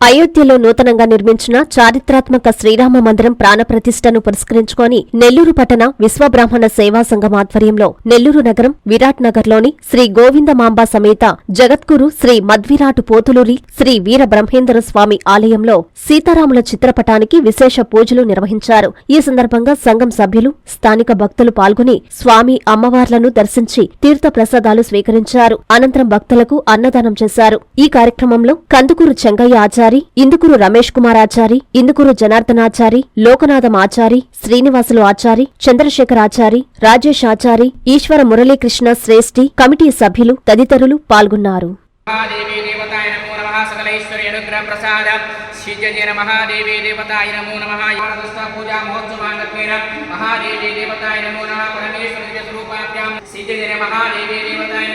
అయోధ్యలో నూతనంగా నిర్మించిన చారిత్రాత్మక శ్రీరామ మందిరం ప్రాణప్రతిష్ఠను పురస్కరించుకొని నెల్లూరు పట్టణ విశ్వబ్రాహ్మణ సేవా సంఘం ఆధ్వర్యంలో నెల్లూరు నగరం విరాట్ నగర్లోని శ్రీ గోవిందమాంబ సమేత జగద్గురు శ్రీ మద్విరాటు పోతులూరి శ్రీ వీర బ్రహ్మేంద్ర స్వామి ఆలయంలో సీతారాముల చిత్రపటానికి విశేష పూజలు నిర్వహించారు. ఈ సందర్భంగా సంఘం సభ్యులు స్థానిక భక్తులు పాల్గొని స్వామి అమ్మవార్లను దర్శించి తీర్థ ప్రసాదాలు స్వీకరించారు. అనంతరం భక్తులకు అన్నదానం చేశారు. ఈ కార్యక్రమంలో కందుకూరు చెంగయ్య ఆచారి ఇందుకూరు రమేష్ కుమార్ ఆచారి ఇందుకూరు జనార్దనాచారి లోకనాథం ఆచారి శ్రీనివాసులు ఆచారి చంద్రశేఖర్ ఆచారి రాజేష్ ఆచారి ఈశ్వర మురళీకృష్ణ శ్రేష్ఠి కమిటీ సభ్యులు తదితరులు పాల్గొన్నారు. మహాదేవీ దేవతాయ నమో నమః మహాదేవీ దేవతాయ నమో నమః. పూజా మహోత్సవాంగత్వేన మహాదేవీ దేవతాయ నమో నమః. పరమేశ్వరి స్వరూపాభ్యాం. శ్రీజయ మహాదేవీ దేవతాయ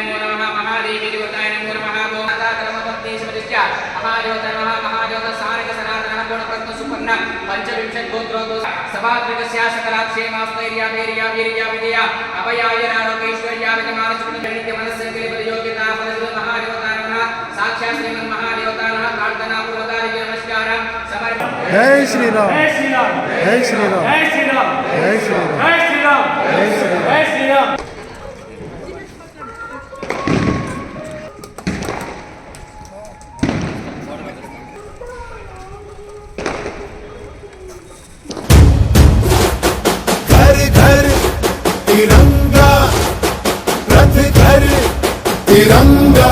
సమాజోన సారక సనాతన గుణ ప్రశ్న సుపర్ణ పంచవింశ గోత్రోదో సభాత్రిక శాసకరా క్షేమాస్థైర్య వీర్య వీర్య విజయ అభయాయ ఆరోగ్యైశ్వర్య విజమాన సుప్రణిత్య మనస్సంకలి పరియోగ్యత మనసు మహాదేవతారణ సాక్షాత్ శ్రీమన్ మహాదేవతారణ ప్రార్థనా పూర్వకాలిక నమస్కారం సమర్పణ జై శ్రీరామ్. జై శ్రీరామ్. జై శ్రీరామ్. జై శ్రీరామ్. జై శ్రీరామ్. జై శ్రీరామ్. జై శ్రీరామ్. తిరంగా